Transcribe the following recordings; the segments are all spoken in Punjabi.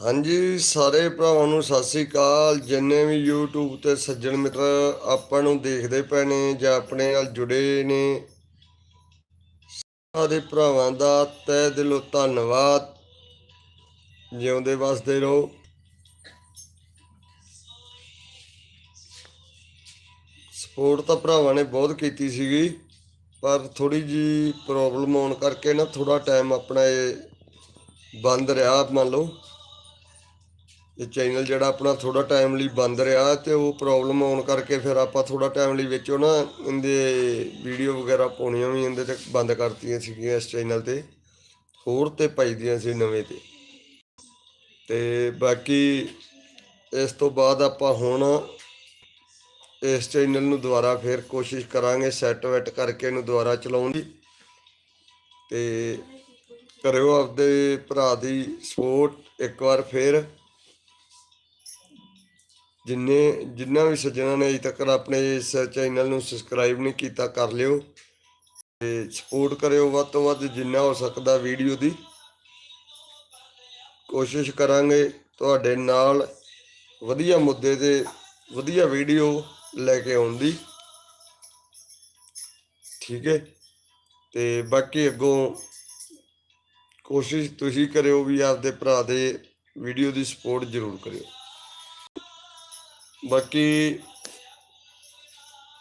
ਹਾਂਜੀ, ਸਾਰੇ ਭਰਾਵਾਂ ਨੂੰ ਸਤਿ ਸ੍ਰੀ ਅਕਾਲ। ਜਿੰਨੇ ਵੀ YouTube ਤੇ ਸੱਜਣ ਮਿੱਤਰ ਆਪਾਂ ਨੂੰ ਦੇਖਦੇ ਪਏ ਨੇ ਜਾਂ ਆਪਣੇ ਨਾਲ ਜੁੜੇ ਨੇ ਸਾਰੇ ਭਰਾਵਾਂ ਦਾ ਤਹਿ ਦਿਲੋਂ ਧੰਨਵਾਦ। ਜਿਉਂਦੇ ਵਸਦੇ ਰਹੋ। ਸਪੋਰਟ ਤਾਂ ਭਰਾਵਾਂ ਨੇ ਬਹੁਤ ਕੀਤੀ ਸੀਗੀ, ਪਰ ਥੋੜੀ ਜੀ ਪ੍ਰੋਬਲਮ ਆਉਣ ਕਰਕੇ ਨਾ ਥੋੜਾ ਟਾਈਮ ਆਪਣਾ ਇਹ ਬੰਦ ਰਿਹਾ, ਮੰਨ ਲਓ। ਇਹ ਚੈਨਲ ਜਿਹੜਾ ਆਪਣਾ ਥੋੜਾ ਟਾਈਮ ਲਈ ਬੰਦ ਰਿਹਾ ਤੇ ਉਹ ਪ੍ਰੋਬਲਮ ਆਉਣ ਕਰਕੇ ਫਿਰ ਆਪਾਂ ਥੋੜਾ ਟਾਈਮ ਲਈ ਵਿੱਚੋਂ ਨਾ ਇਹਦੇ ਵੀਡੀਓ ਵਗੈਰਾ ਪਾਉਣੀਆਂ ਵੀ ਇਹਦੇ ਤੇ ਬੰਦ ਕਰਤੀਆਂ ਸੀਗੀਆਂ ਇਸ ਚੈਨਲ ਤੇ। ਹੋਰ ਤੇ ਪਾਈਦੀਆਂ ਸੀ ਨਵੇਂ ਤੇ। ਤੇ ਬਾਕੀ ਇਸ ਤੋਂ ਬਾਅਦ ਆਪਾਂ ਹੁਣ ਇਸ ਚੈਨਲ ਨੂੰ ਦੁਬਾਰਾ ਫਿਰ ਕੋਸ਼ਿਸ਼ ਕਰਾਂਗੇ ਸੈੱਟ ਵੈਟ ਕਰਕੇ ਇਹਨੂੰ ਦੁਬਾਰਾ ਚਲਾਉਣ ਦੀ। ਤੇ ਕਰਿਓ ਆਪਦੇ ਭਰਾ ਦੀ ਸਪੋਰਟ ਇੱਕ ਵਾਰ ਫਿਰ ਜਿੰਨੇ ਜਿੰਨਾ ਵੀ ਸੱਜਣਾ ਨੇ ਅਜੇ ਤੱਕ ਆਪਣੇ ਇਸ ਚੈਨਲ ਨੂੰ ਸਬਸਕ੍ਰਾਈਬ ਨਹੀਂ ਕੀਤਾ, ਕਰ ਲਿਓ ਤੇ ਸਪੋਰਟ ਕਰਿਓ ਵੱਧ ਤੋਂ ਵੱਧ ਜਿੰਨਾ ਹੋ ਸਕਦਾ ਵੀਡੀਓ ਦੀ। ਕੋਸ਼ਿਸ਼ ਕਰਾਂਗੇ ਤੁਹਾਡੇ ਨਾਲ ਵਧੀਆ ਮੁੱਦੇ ਤੇ ਵਧੀਆ ਵੀਡੀਓ ਲੈ ਕੇ ਆਉਣ ਦੀ। ਠੀਕ ਹੈ? ਤੇ ਬਾਕੀ ਅੱਗੋਂ ਕੋਸ਼ਿਸ਼ ਤੁਸੀਂ ਕਰਿਓ ਵੀ ਆਪਦੇ ਭਰਾ ਦੇ ਵੀਡੀਓ ਦੀ ਸਪੋਰਟ ਜ਼ਰੂਰ ਕਰਿਓ। ਬਾਕੀ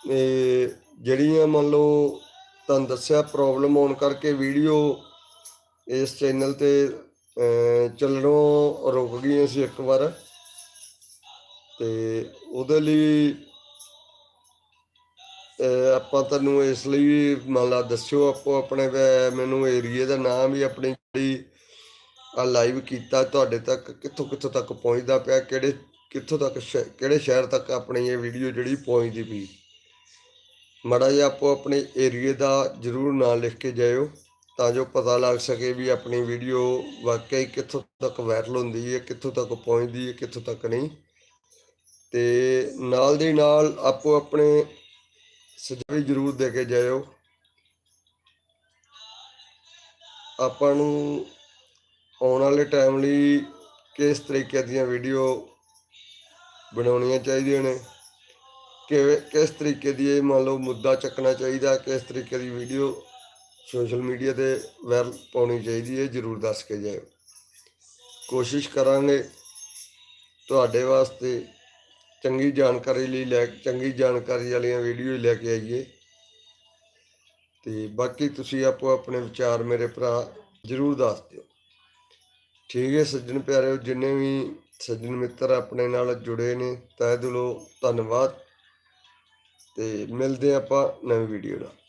ਇਹ ਜਿਹੜੀਆਂ ਮੰਨ ਲਓ ਤੁਹਾਨੂੰ ਦੱਸਿਆ ਪ੍ਰੋਬਲਮ ਆਉਣ ਕਰਕੇ ਵੀਡੀਓ ਇਸ ਚੈਨਲ ਤੇ ਅਹ, ਚੱਲਣੋਂ ਰੁਕ ਗਈਆਂ ਸੀ ਇੱਕ ਵਾਰ। ਤੇ ਉਹਦੇ ਲਈ ਆਪਾਂ ਤੁਹਾਨੂੰ ਇਸ ਲਈ ਮੰਨ ਲਾ ਦੱਸਿਓ ਆਪੋ ਆਪਣੇ ਮੈਨੂੰ ਏਰੀਏ ਦਾ ਨਾਮ ਵੀ ਆਪਣੀ ਜਿਹੜੀ ਆ ਲਾਈਵ ਕੀਤਾ ਤੁਹਾਡੇ ਤੱਕ ਕਿੱਥੋਂ ਕਿੱਥੋਂ ਤੱਕ ਪਹੁੰਚਦਾ ਪਿਆ ਕਿਹੜੇ ਕਿੱਥੋਂ ਤੱਕ ਸ਼ਹਿ- ਕਿਹੜੇ ਸ਼ਹਿਰ ਤੱਕ ਆਪਣੀ ਇਹ ਵੀਡੀਓ ਜਿਹੜੀ ਪਹੁੰਚਦੀ ਪਈ। ਮੜਾ ਜਿਹਾ ਆਪੋ ਆਪਣੇ ਏਰੀਏ ਦਾ ਜਰੂਰ ਨਾਂ ਲਿਖ ਕੇ ਜਾਇਓ, ਤਾਂ ਜੋ ਪਤਾ ਲੱਗ ਸਕੇ ਵੀ ਆਪਣੀ ਵੀਡੀਓ ਵਾਕਈ ਕਿੱਥੋਂ ਤੱਕ ਵਾਇਰਲ ਹੁੰਦੀ ਹੈ, ਕਿੱਥੋਂ ਤੱਕ ਪਹੁੰਚਦੀ ਹੈ, ਕਿੱਥੋਂ ਤੱਕ ਨਹੀਂ। ਤੇ ਨਾਲ ਦੀ ਨਾਲ ਆਪੋ ਆਪਣੇ ਸੁਝਾਅ ਜਰੂਰ ਦੇ ਕੇ ਜਾਇਓ। ਆਪਾਂ ਨੂੰ ਆਉਣ ਵਾਲੇ ਟਾਈਮ ਲਈ ਕਿਸ ਤਰੀਕੇ ਦੀਆਂ ਵੀਡੀਓ ਬਣਾਉਣੀਆਂ ਚਾਹੀਦੀਆਂ ਨੇ। ਕਿਵੇਂ, ਕਿਸ ਤਰੀਕੇ ਦੀ ਇਹ ਮੰਨ ਲਓ ਮੁੱਦਾ ਚੱਕਣਾ ਚਾਹੀਦਾ, ਕਿਸ ਤਰੀਕੇ ਦੀ ਵੀਡੀਓ ਸੋਸ਼ਲ ਮੀਡੀਆ ਤੇ ਵਾਇਰਲ ਪਾਉਣੀ ਚਾਹੀਦੀ ਹੈ ਜਰੂਰ ਦੱਸ ਕੇ ਜਾਇਓ। ਕੋਸ਼ਿਸ਼ ਕਰਾਂਗੇ ਤੁਹਾਡੇ ਵਾਸਤੇ ਚੰਗੀ ਜਾਣਕਾਰੀ ਲਈ ਲੈ, ਚੰਗੀ ਜਾਣਕਾਰੀ ਵਾਲੀਆਂ ਵੀਡੀਓ ਲੈ ਕੇ ਆਈਏ। ਤੇ ਬਾਕੀ ਤੁਸੀਂ ਆਪੋ ਆਪਣੇ ਵਿਚਾਰ ਮੇਰੇ ਭਰਾ ਜਰੂਰ ਦੱਸ ਦਿਓ। ਠੀਕ ਹੈ ਸੱਜਣ ਪਿਆਰਿਓ, ਜਿੰਨੇ ਵੀ ਸੱਜਣ ਮਿੱਤਰ ਆਪਣੇ ਨਾਲ ਜੁੜੇ ਨੇ, ਤਹਿ ਦਿਲੋਂ ਧੰਨਵਾਦ ਤੇ ਮਿਲਦੇ ਹਾਂ ਆਪਾਂ ਨਵੀਂ ਵੀਡੀਓ ਨਾਲ।